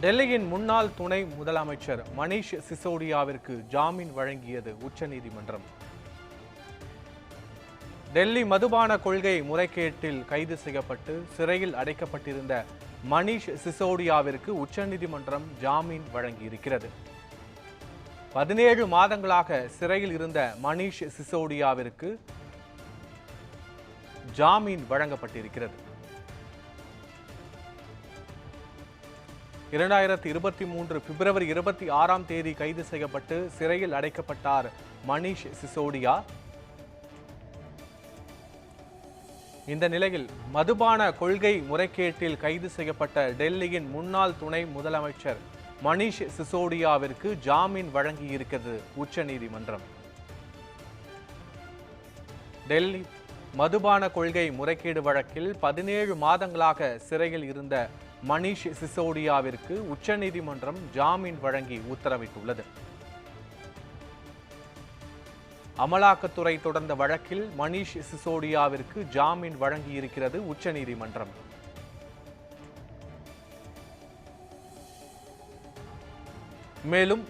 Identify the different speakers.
Speaker 1: டெல்லியின் முன்னாள் துணை முதலமைச்சர் மணிஷ் சிசோடியாவிற்கு ஜாமீன் வழங்கியது உச்சநீதிமன்றம். டெல்லி மதுபான கொள்கை முறைகேட்டில் கைது செய்யப்பட்டு சிறையில் அடைக்கப்பட்டிருந்த மணிஷ் சிசோடியாவிற்கு உச்சநீதிமன்றம் ஜாமீன் வழங்கியிருக்கிறது. பதினேழு மாதங்களாக சிறையில் இருந்த மணிஷ் சிசோடியாவிற்கு ஜாமீன் வழங்கப்பட்டிருக்கிறது. இரண்டாயிரத்தி இருபத்தி மூன்று பிப்ரவரி இருபத்தி ஆறாம் தேதி கைது செய்யப்பட்டு சிறையில் அடைக்கப்பட்டார் மணிஷ் சிசோடியா. இந்த நிலையில் மதுபான கொள்கை முறைகேட்டில் கைது செய்யப்பட்ட டெல்லியின் முன்னாள் துணை முதலமைச்சர் மணிஷ் சிசோடியாவிற்கு ஜாமீன் வழங்கியிருக்கிறது உச்சநீதிமன்றம். டெல்லி மதுபான கொள்கை முறைகேடு வழக்கில் பதினேழு மாதங்களாக சிறையில் இருந்த மணிஷ் சிசோடியாவிற்கு உச்சநீதிமன்றம் ஜாமீன் வழங்கி உத்தரவிட்டுள்ளது. அமலாக்கத்துறை தொடர்ந்த வழக்கில் மணிஷ் சிசோடியாவிற்கு ஜாமீன் வழங்கியிருக்கிறது உச்சநீதிமன்றம். மேலும்